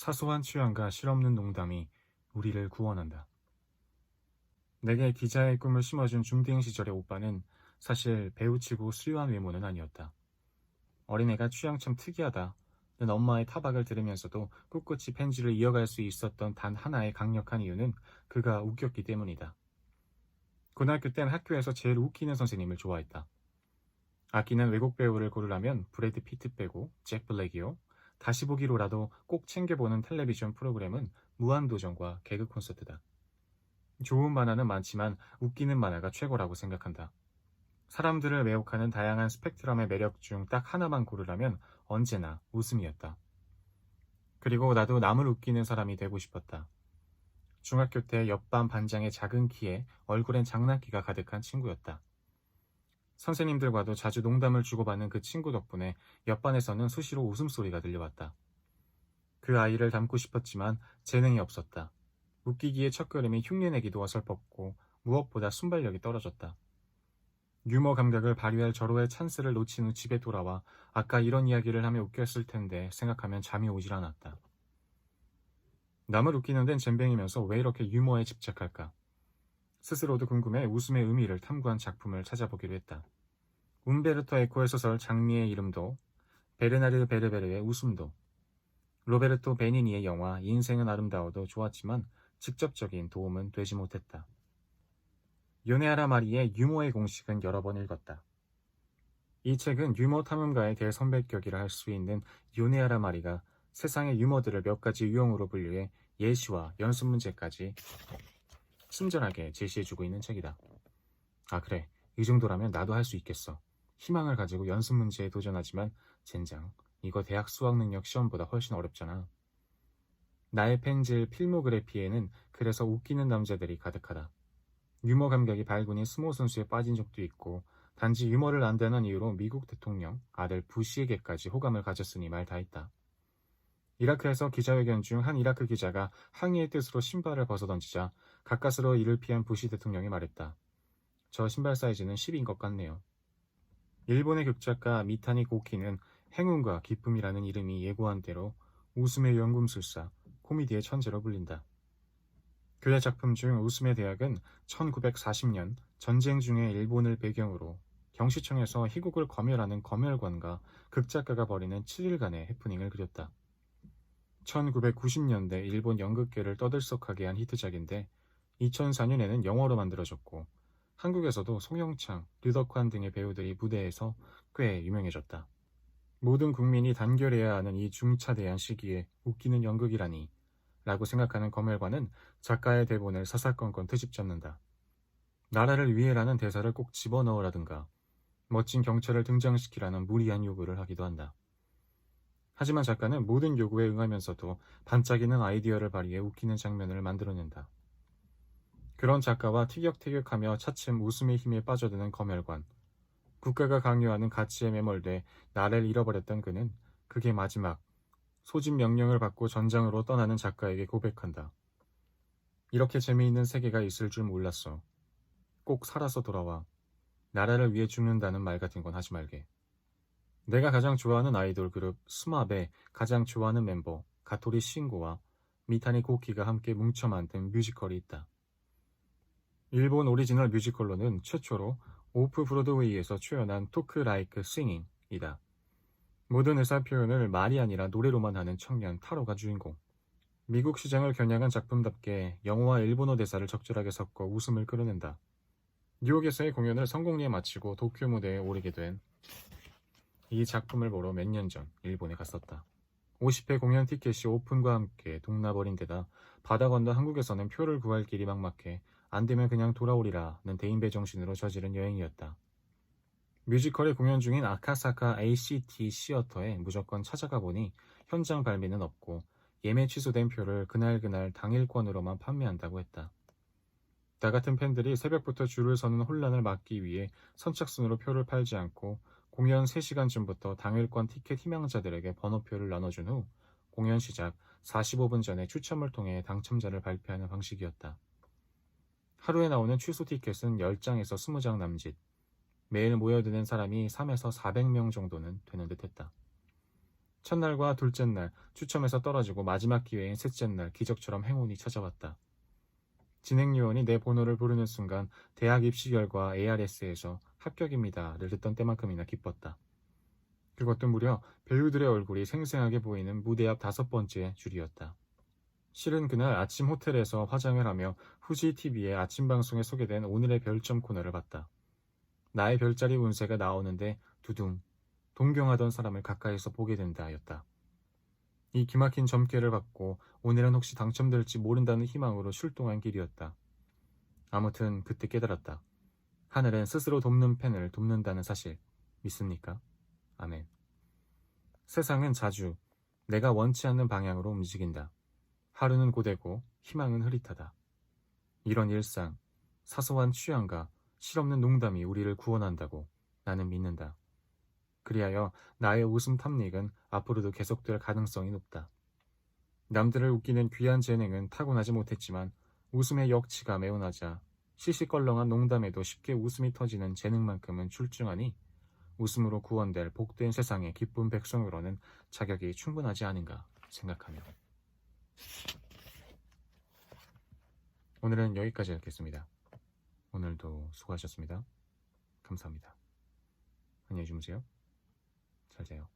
사소한 취향과 실없는 농담이 우리를 구원한다. 내게 기자의 꿈을 심어준 중딩 시절의 오빠는 사실 배우치고 수려한 외모는 아니었다. 어린애가 취향 참 특이하다. 는 엄마의 타박을 들으면서도 꿋꿋이 펜지를 이어갈 수 있었던 단 하나의 강력한 이유는 그가 웃겼기 때문이다. 고등학교 땐 학교에서 제일 웃기는 선생님을 좋아했다. 아끼는 외국 배우를 고르라면 브래드 피트 빼고 잭 블랙이요. 다시 보기로라도 꼭 챙겨보는 텔레비전 프로그램은 무한도전과 개그 콘서트다. 좋은 만화는 많지만 웃기는 만화가 최고라고 생각한다. 사람들을 매혹하는 다양한 스펙트럼의 매력 중 딱 하나만 고르라면 언제나 웃음이었다. 그리고 나도 남을 웃기는 사람이 되고 싶었다. 중학교 때 옆반 반장의 작은 키에 얼굴엔 장난기가 가득한 친구였다. 선생님들과도 자주 농담을 주고받는 그 친구 덕분에 옆반에서는 수시로 웃음소리가 들려왔다. 그 아이를 닮고 싶었지만 재능이 없었다. 웃기기에 첫걸음이 흉내내기도 어설펐고 무엇보다 순발력이 떨어졌다. 유머 감각을 발휘할 절호의 찬스를 놓친 후 집에 돌아와 아까 이런 이야기를 하며 웃겼을 텐데 생각하면 잠이 오질 않았다. 남을 웃기는 데는 잼뱅이면서 왜 이렇게 유머에 집착할까? 스스로도 궁금해 웃음의 의미를 탐구한 작품을 찾아보기로 했다. 움베르토 에코의 소설 장미의 이름도, 베르나르 베르베르의 웃음도, 로베르토 베니니의 영화 인생은 아름다워도 좋았지만 직접적인 도움은 되지 못했다. 요네아라 마리의 유머의 공식은 여러 번 읽었다. 이 책은 유머 탐험가의 대선배격이라 할 수 있는 요네아라 마리가 세상의 유머들을 몇 가지 유형으로 분류해 예시와 연습 문제까지 친절하게 제시해주고 있는 책이다. 아 그래 이 정도라면 나도 할 수 있겠어. 희망을 가지고 연습 문제에 도전하지만 젠장 이거 대학 수학 능력 시험보다 훨씬 어렵잖아. 나의 펜질 필모그래피에는 그래서 웃기는 남자들이 가득하다. 유머 감각이 발군인 스모 선수에 빠진 적도 있고 단지 유머를 안다는 이유로 미국 대통령 아들 부시에게까지 호감을 가졌으니 말 다 했다. 이라크에서 기자회견 중 한 이라크 기자가 항의의 뜻으로 신발을 벗어던지자 가까스로 이를 피한 부시 대통령이 말했다. 저 신발 사이즈는 10인 것 같네요. 일본의 극작가 미타니 고키는 행운과 기쁨이라는 이름이 예고한 대로 웃음의 연금술사, 코미디의 천재로 불린다. 그의 작품 중 웃음의 대학은 1940년 전쟁 중의 일본을 배경으로 경시청에서 희곡을 검열하는 검열관과 극작가가 벌이는 7일간의 해프닝을 그렸다. 1990년대 일본 연극계를 떠들썩하게 한 히트작인데 2004년에는 영어로 만들어졌고 한국에서도 송영창, 류덕환 등의 배우들이 무대에서 꽤 유명해졌다. 모든 국민이 단결해야 하는 이 중차대한 시기에 웃기는 연극이라니 라고 생각하는 검열관은 작가의 대본을 사사건건 트집 잡는다. 나라를 위해라는 대사를 꼭 집어넣으라든가 멋진 경찰을 등장시키라는 무리한 요구를 하기도 한다. 하지만 작가는 모든 요구에 응하면서도 반짝이는 아이디어를 발휘해 웃기는 장면을 만들어낸다. 그런 작가와 티격태격하며 차츰 웃음의 힘에 빠져드는 검열관. 국가가 강요하는 가치에 매몰돼 나를 잃어버렸던 그는 그게 마지막 소집 명령을 받고 전장으로 떠나는 작가에게 고백한다. 이렇게 재미있는 세계가 있을 줄 몰랐어. 꼭 살아서 돌아와. 나라를 위해 죽는다는 말 같은 건 하지 말게. 내가 가장 좋아하는 아이돌 그룹 스마베 가장 좋아하는 멤버 가토리 신고와 미타니 고키가 함께 뭉쳐 만든 뮤지컬이 있다. 일본 오리지널 뮤지컬로는 최초로 오프 브로드웨이에서 출연한 토크 라이크 싱잉이다. 모든 의사 표현을 말이 아니라 노래로만 하는 청년 타로가 주인공. 미국 시장을 겨냥한 작품답게 영어와 일본어 대사를 적절하게 섞어 웃음을 끌어낸다. 뉴욕에서의 공연을 성공리에 마치고 도쿄 무대에 오르게 된 이 작품을 보러 몇 년 전 일본에 갔었다. 50회 공연 티켓이 오픈과 함께 동나버린 데다 바다 건너 한국에서는 표를 구할 길이 막막해 안 되면 그냥 돌아오리라는 대인배 정신으로 저지른 여행이었다. 뮤지컬의 공연 중인 아카사카 ACT 시어터에 무조건 찾아가 보니 현장 발매는 없고 예매 취소된 표를 그날그날 당일권으로만 판매한다고 했다. 나 같은 팬들이 새벽부터 줄을 서는 혼란을 막기 위해 선착순으로 표를 팔지 않고 공연 3시간 전부터 당일권 티켓 희망자들에게 번호표를 나눠준 후 공연 시작 45분 전에 추첨을 통해 당첨자를 발표하는 방식이었다. 하루에 나오는 취소 티켓은 10장에서 20장 남짓. 매일 모여드는 사람이 3에서 400명 정도는 되는 듯 했다. 첫날과 둘째 날 추첨에서 떨어지고 마지막 기회인 셋째 날 기적처럼 행운이 찾아왔다. 진행요원이 내 번호를 부르는 순간 대학 입시 결과 ARS에서 합격입니다를 듣던 때만큼이나 기뻤다. 그것도 무려 배우들의 얼굴이 생생하게 보이는 무대 앞 다섯 번째 줄이었다. 실은 그날 아침 호텔에서 화장을 하며 후지 TV의 아침 방송에 소개된 오늘의 별점 코너를 봤다. 나의 별자리 운세가 나오는데 두둥 동경하던 사람을 가까이서 보게 된다였다. 이 기막힌 점괘를 받고 오늘은 혹시 당첨될지 모른다는 희망으로 출동한 길이었다. 아무튼 그때 깨달았다. 하늘은 스스로 돕는 펜을 돕는다는 사실 믿습니까? 아멘. 세상은 자주 내가 원치 않는 방향으로 움직인다. 하루는 고되고 희망은 흐릿하다. 이런 일상, 사소한 취향과 실없는 농담이 우리를 구원한다고 나는 믿는다. 그리하여 나의 웃음 탐닉은 앞으로도 계속될 가능성이 높다. 남들을 웃기는 귀한 재능은 타고나지 못했지만 웃음의 역치가 매우 낮아 시시껄렁한 농담에도 쉽게 웃음이 터지는 재능만큼은 출중하니 웃음으로 구원될 복된 세상의 기쁜 백성으로는 자격이 충분하지 않은가 생각하며 오늘은 여기까지 하겠습니다. 오늘도 수고하셨습니다. 감사합니다. 안녕히 주무세요. 잘 자요.